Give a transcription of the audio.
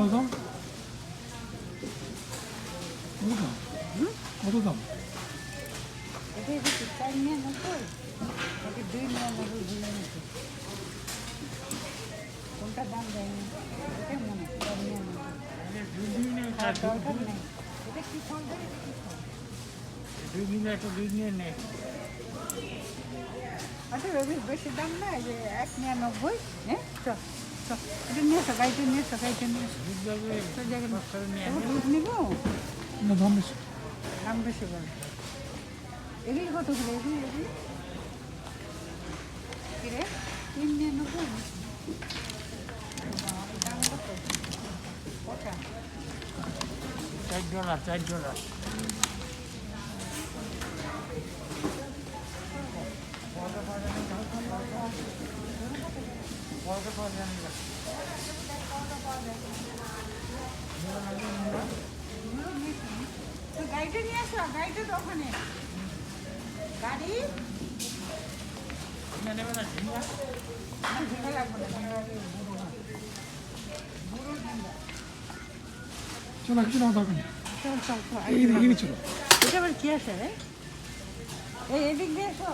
কত দাম কত দাম কোনটা দাম দেয় দরকার নেই এটা কি দুই দিন একটা দুই দিনের নেই আচ্ছা রবির বেশি দাম না যে এক নিরানব্বই হ্যাঁ চল চল এটা নিয়ে এসো গাড়িটা নিয়ে এসো গাড়িটা নিয়ে এসো। দুধ নিয়ে নিবো দাম বেশি। দাম বেশি বলে। এগুলি কত করে? এগুলি এগুলি? কিরে? তিন নিরানব্বই? দাম কত? কটা? চার ডলার চার ডলার তো গাড়িটা নিয়ে আসো গাড়িটা তো ওখানে। গাড়ি? নেবে না ঝিঙ্গা। না লাগবে না বুড়ো না চলো কিছু নেওয়া দরকার নেই। চল চল চল। এই এদিকে চলো। এটা আবার কি আছে রে? এই এদিক দিয়ে এসো।